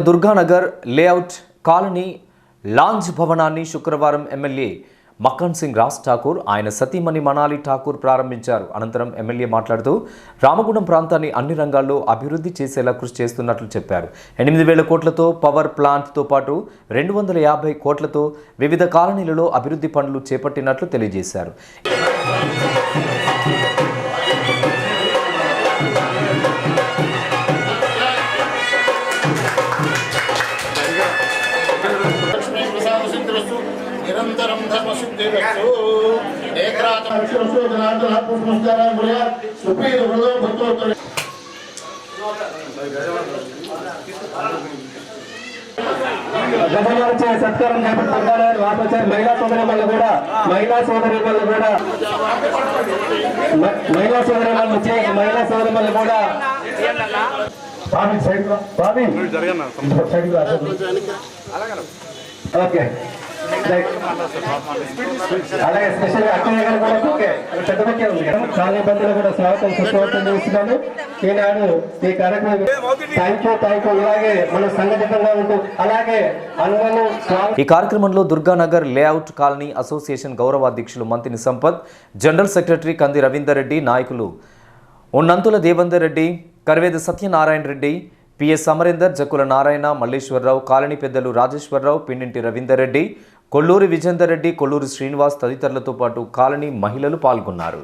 Durganagar layout colony lounge భవనాన్ని శుక్రవారం MLA Makkan Singh Raj Thakur ఆయన సతీమణి మనాలి ఠాకూర్ ప్రారంభించారు. అనంతరం ఎమ్మెల్యే మాట్లాడుతూ రామగుండం ప్రాంతాన్ని అన్ని రంగాల్లో అభివృద్ధి చేసేలా కృషి చేస్తున్నట్లు చెప్పారు. ఎనిమిది వేల కోట్లతో పవర్ ప్లాంట్తో పాటు రెండు వందల యాభై కోట్లతో వివిధ కాలనీలలో అభివృద్ధి పనులు చేపట్టినట్లు తెలియజేశారు. ప్రసాదసిద్ధిరస్సు నిరంతరం ధర్మశుద్ధిరస్సు నేత్రాచరస్సు జనార్దన పుష్పస్కారం గురియా సుపీత హృదయ భక్తోత్తర గతమార్చే సత్కారం చేపట్టుకుంటారని వాపొచ్చే మహిళా సోదరి వల్ల కూడా మహిళా సోదరి వల్ల కూడా మహిళా సోదరి వల్ల వచ్చే మహిళా సోదరి వల్ల కూడా స్వామి సైడ్. స్వామి సైడ్ రా. ఓకే. అలాగే స్పెషల్ అక్కయ్య గారు కూడా ఓకే. పెద్ద పక్కే ఉంది కదా. కాలనీ బంధువులు కూడా స్వాగతం సుస్వాగతం చేస్తున్నాను. ఈనాడు ఈ కార్యక్రమం థ్యాంక్ యూ థ్యాంక్ యూ ఇలాగే మనం సంఘటితంగా ఉంటూ అలాగే అందరూ ఈ కార్యక్రమంలో దుర్గానగర్ లేఅవుట్ కాలనీ అసోసియేషన్ గౌరవ అధ్యక్షులు మంతిని సంపత్ జనరల్ సెక్రటరీ కంది రవీందర్ రెడ్డి నాయకులు ఉన్నంతుల దేవందర్ రెడ్డి కరివేద సత్యనారాయణ రెడ్డి పిఎస్ అమరేందర్ జక్కుల నారాయణ మల్లేశ్వరరావు కాలనీ పెద్దలు రాజేశ్వరరావు పిన్నింటి రవీందర్ రెడ్డి కొల్లూరి విజేందర్ రెడ్డి కొల్లూరి శ్రీనివాస్ తదితరులతో పాటు కాలనీ మహిళలు పాల్గొన్నారు.